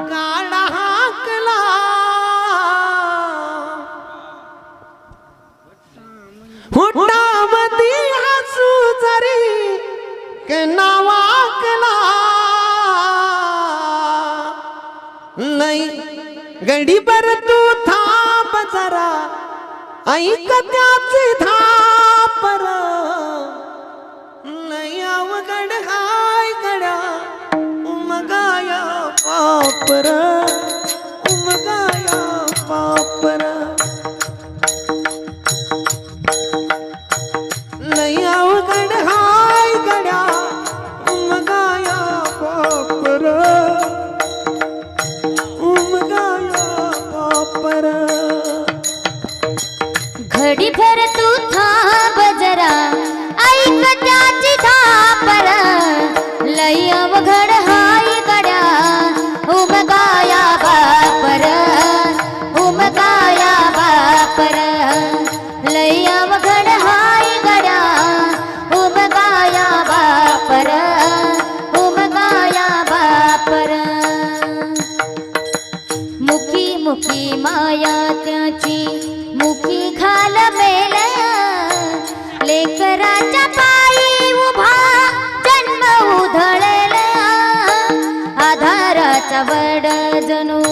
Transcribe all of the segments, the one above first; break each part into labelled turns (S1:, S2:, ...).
S1: गाडा हाकला. हुटामती हसू जरी के नावाकला नाही गडी बर तू थांब जरा. ऐक त्याचे थापर नाही अवघड हाय. पापर उमगाया
S2: पापर ಮಾಡದನು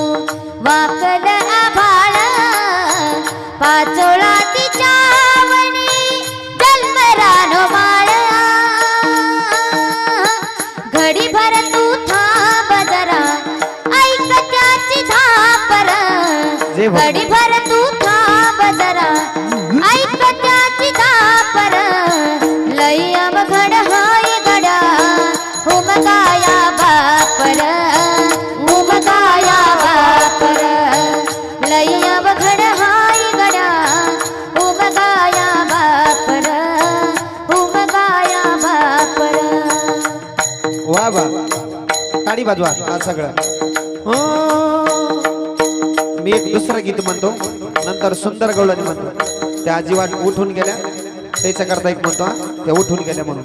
S2: टाळी वाजवा. हा सगळं. मी एक दुसरं गीत म्हणतो. नंतर सुंदर गवळणी म्हणतो. त्या आजी वाट उठून गेल्या. त्याच्या करता एक म्हणतो त्या उठून गेल्या म्हणून.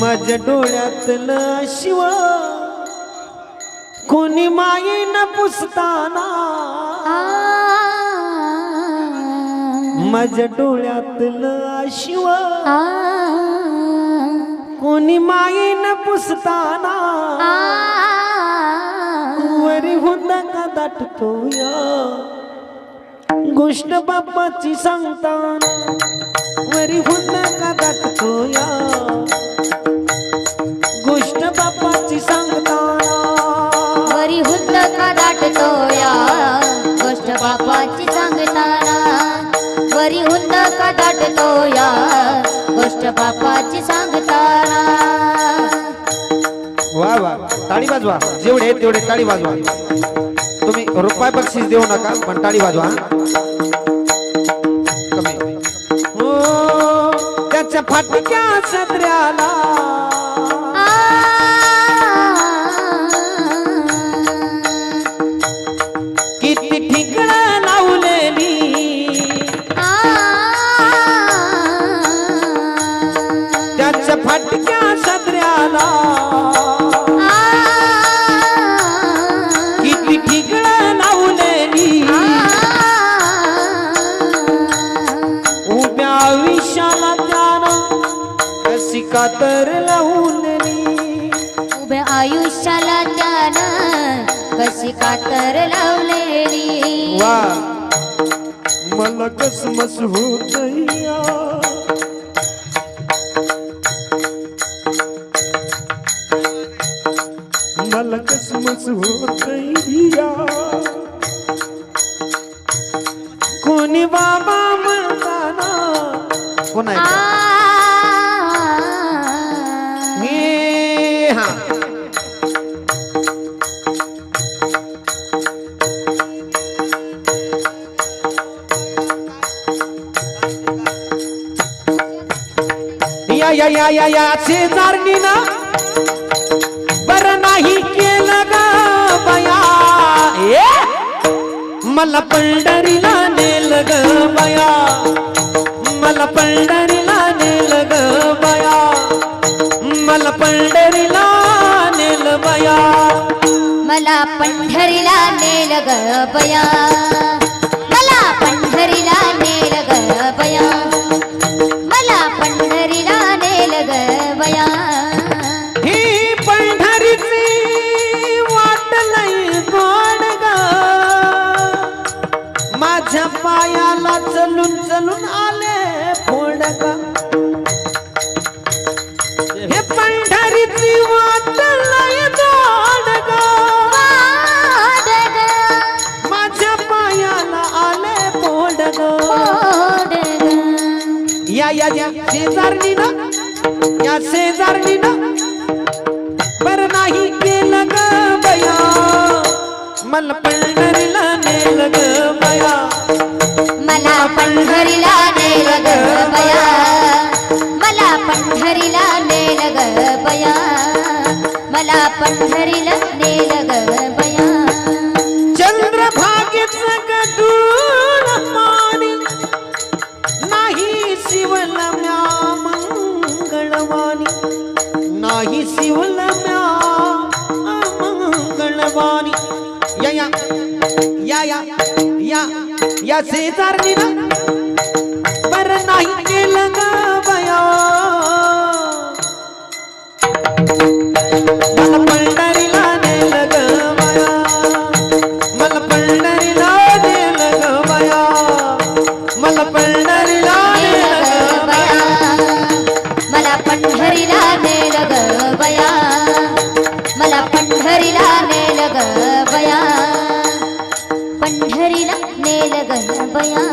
S2: माझ्या डोळ्यातलं शिव कोणी मायेन पुसताना. माझ्या डोळ्यातलं शिव कोणी मायेन पुसताना? वरी हुंदा का दाटतो या गोष्ट बाप्पाची सांगताना वरी हुंदा का दाटतो या गोष्ट बाप्पाची सांगताना
S1: वरी हुद्द का दाटतो या गोष्ट बापाची सांगताना वरी हुद्द का दाटतो या गोष्ट बापाची सांगताना.
S2: वा वा. टाळी वाजवा. जेवढे तेवढे ताळी वाजवा. तुम्ही रुपये बक्षीस देऊ नका पण ताळी वाजवा कमी. हो त्याच्या फाटक्या सदऱ्याला. कातर लावलेली
S1: उभ्या आयुष्याला त्यानं कशी कातर लावलेली
S2: वा. मला कसमस होत मला कसमस होत कोणी बाबा म्हणताना कोण आहे? हा. या या या या या ना बर नाही केलं ग बया. ए मला पंढरीला नेल ग बया. मला पंढरीला नेल गळपया. मला पंढरीला नेल गळपया.
S1: मला पंढरीला नेल गळपया.
S2: ही पंढरीची वाट माझ्या पायाला चलून
S1: चलून
S2: या या या. शेजारनी ना या शेजारणी ना बर नाही केलं ग बया. मला पंढरीला नेल ग बया.
S1: मला पंढरीला नेल ग बया. मला पंढरीला नेल ग बया. मला पंढरीला नेल
S2: या शेजारनी ना बर नाही केलं
S1: నేలగల భయా